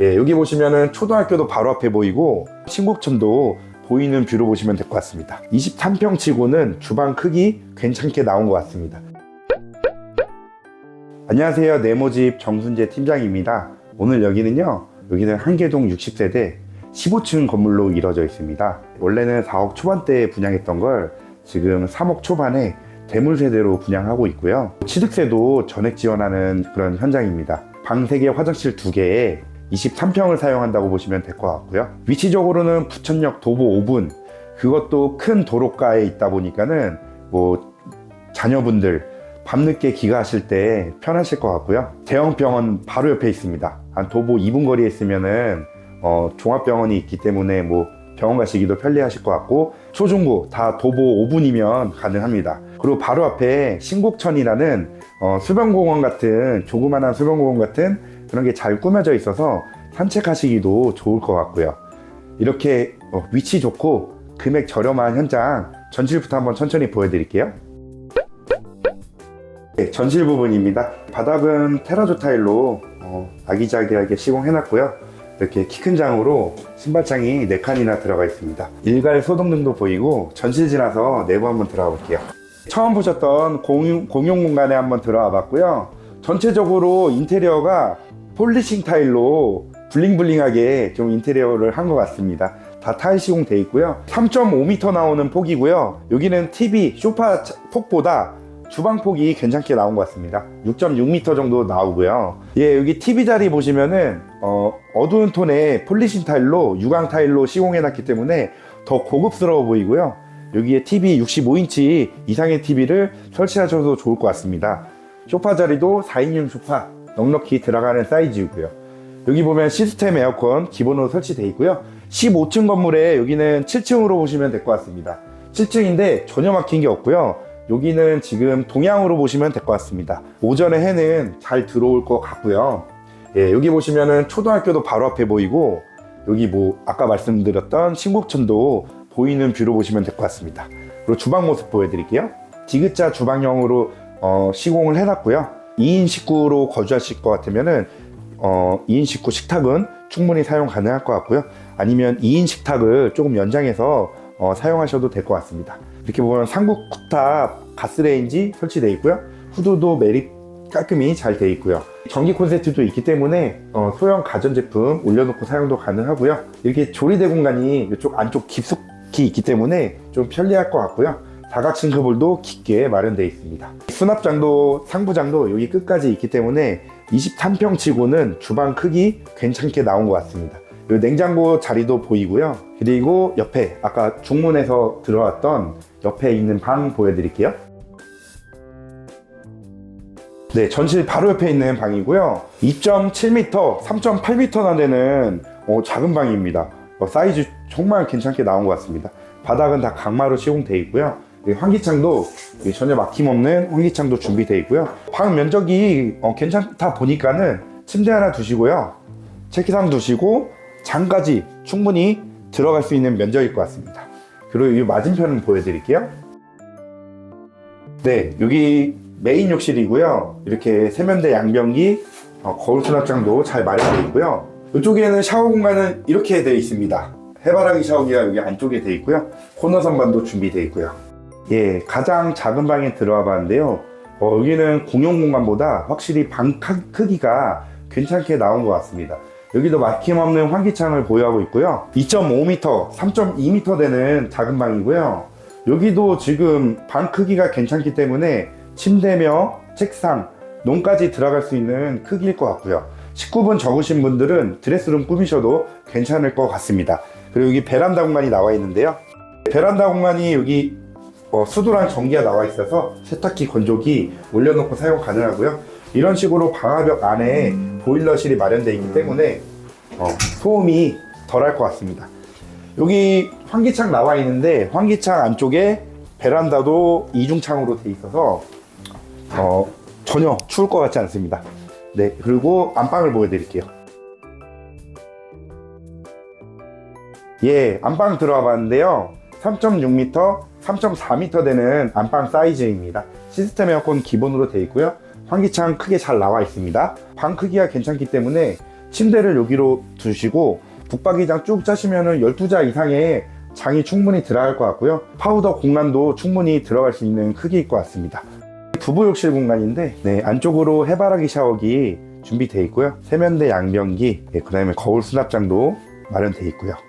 예, 여기 보시면은 초등학교도 바로 앞에 보이고 신곡천도 보이는 뷰로 보시면 될 것 같습니다. 23평 치고는 주방 크기 괜찮게 나온 것 같습니다. 안녕하세요. 네모집 정순재 팀장입니다. 오늘 여기는요. 여기는 한계동 60세대 15층 건물로 이루어져 있습니다. 원래는 4억 초반대에 분양했던 걸 지금 3억 초반에 대물세대로 분양하고 있고요. 취득세도 전액 지원하는 그런 현장입니다. 방 3개, 화장실 2개에 23평을 사용한다고 보시면 될 것 같고요. 위치적으로는 부천역 도보 5분, 그것도 큰 도로가에 있다 보니까는 뭐 자녀분들 밤늦게 귀가하실 때 편하실 것 같고요. 대형병원 바로 옆에 있습니다. 한 도보 2분 거리에 있으면은 어, 종합병원이 있기 때문에 뭐 병원 가시기도 편리하실 것 같고 초중고 다 도보 5분이면 가능합니다. 그리고 바로 앞에 신곡천이라는 어, 수변공원 같은 조그만한 수변공원 같은 그런 게 잘 꾸며져 있어서 산책하시기도 좋을 것 같고요. 이렇게 어, 위치 좋고 금액 저렴한 현장 전실부터 한번 천천히 보여드릴게요. 네, 전실 부분입니다. 바닥은 테라조 타일로 어, 아기자기하게 시공해놨고요. 이렇게 키 큰 장으로 신발장이 4칸이나 들어가 있습니다. 일괄 소독등도 보이고 전실 지나서 내부 한번 들어가 볼게요. 처음 보셨던 공용, 공용 공간에 한번 들어와 봤고요. 전체적으로 인테리어가 폴리싱 타일로 블링블링하게 좀 인테리어를 한 것 같습니다. 다 타일 시공돼 있고요. 3.5m 나오는 폭이고요. 여기는 TV, 차- 폭보다 주방 폭이 괜찮게 나온 것 같습니다. 6.6m 정도 나오고요. 예, 여기 TV 자리 보시면은 어, 어두운 톤의 폴리싱 타일로 유광 타일로 시공해 놨기 때문에 더 고급스러워 보이고요. 여기에 TV 65인치 이상의 TV를 설치하셔도 좋을 것 같습니다. 소파 자리도 4인용 소파 넉넉히 들어가는 사이즈이고요. 여기 보면 시스템 에어컨 기본으로 설치되어 있고요. 15층 건물에 여기는 7층으로 보시면 될 것 같습니다. 7층인데 전혀 막힌 게 없고요. 여기는 지금 동향으로 보시면 될 것 같습니다. 오전에 해는 잘 들어올 것 같고요. 예, 여기 보시면은 초등학교도 바로 앞에 보이고 여기 뭐 아까 말씀드렸던 신곡천도 보이는 뷰로 보시면 될 것 같습니다. 그리고 주방 모습 보여드릴게요. 디귿자 주방형으로 어, 시공을 해놨고요. 2인 식구로 거주하실 것 같으면은 어, 2인 식구 식탁은 충분히 사용 가능할 것 같고요. 아니면 2인 식탁을 조금 연장해서 어, 사용하셔도 될 것 같습니다. 이렇게 보면 삼국 쿡탑 가스레인지 설치되어 있고요. 후드도 매립 깔끔히 잘 되어 있고요. 전기 콘센트도 있기 때문에 어, 소형 가전제품 올려놓고 사용도 가능하고요. 이렇게 조리대 공간이 이쪽 안쪽 깊숙이 있기 때문에 좀 편리할 것 같고요. 다각층 그물도 깊게 마련되어 있습니다. 수납장도 상부장도 여기 끝까지 있기 때문에 23평 치고는 주방 크기 괜찮게 나온 것 같습니다. 냉장고 자리도 보이고요. 그리고 옆에 아까 중문에서 들어왔던 옆에 있는 방 보여드릴게요. 네, 전실 바로 옆에 있는 방이고요. 2.7m, 3.8m나 되는 어, 작은 방입니다. 어, 사이즈 정말 괜찮게 나온 것 같습니다. 바닥은 다 강마로 시공되어 있고요. 이 환기창도 이 전혀 막힘없는 환기창도 준비되어 있고요. 방 면적이 어, 괜찮다 보니까는 침대 하나 두시고요. 책상 두시고 장까지 충분히 들어갈 수 있는 면적일 것 같습니다. 그리고 이 맞은편을 보여드릴게요. 네, 여기 메인 욕실이고요. 이렇게 세면대 양변기, 어, 거울 수납장도 잘 마련되어 있고요. 이쪽에는 샤워 공간은 이렇게 되어 있습니다. 해바라기 샤워기가 여기 안쪽에 되어 있고요. 코너 선반도 준비되어 있고요. 예, 가장 작은 방에 들어와 봤는데요. 어, 여기는 공용 공간보다 확실히 방 크- 크기가 괜찮게 나온 것 같습니다. 여기도 막힘없는 환기창을 보유하고 있고요. 2.5m, 3.2m 되는 작은 방이고요. 여기도 지금 방 크기가 괜찮기 때문에 침대며 책상, 논까지 들어갈 수 있는 크기일 것 같고요. 19분 적으신 분들은 드레스룸 꾸미셔도 괜찮을 것 같습니다. 그리고 여기 베란다 공간이 나와 있는데요. 베란다 공간이 여기 어, 수도랑 전기가 나와 있어서 세탁기, 건조기 올려놓고 사용 가능하고요. 이런 식으로 방화벽 안에 보일러실이 마련되어 있기 때문에 어, 소음이 덜할 것 같습니다. 여기 환기창 나와 있는데 환기창 안쪽에 베란다도 이중창으로 돼 있어서 어, 전혀 추울 것 같지 않습니다. 네, 그리고 안방을 보여드릴게요. 예, 안방 들어와 봤는데요. 3.6m, 3.4m 되는 안방 사이즈입니다. 시스템 에어컨 기본으로 되어 있고요. 환기창 크게 잘 나와 있습니다. 방 크기가 괜찮기 때문에 침대를 여기로 두시고 북박이장 쭉 짜시면은 12자 이상의 장이 충분히 들어갈 것 같고요. 파우더 공간도 충분히 들어갈 수 있는 크기일 것 같습니다. 부부 욕실 공간인데 네, 안쪽으로 해바라기 샤워기 준비되어 있고요. 세면대 양변기, 네, 그 다음에 거울 수납장도 마련되어 있고요.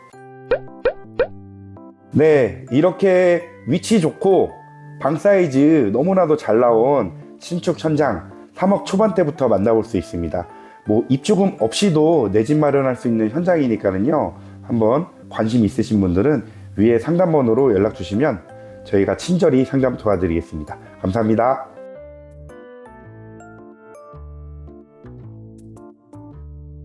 네, 이렇게 위치 좋고 방 사이즈 너무나도 잘 나온 신축 천장 3억 초반대부터 만나볼 수 있습니다. 뭐 입주금 없이도 내 집 마련할 수 있는 현장이니까는요. 한번 관심 있으신 분들은 위에 상담번호로 연락 주시면 저희가 친절히 상담 도와드리겠습니다. 감사합니다.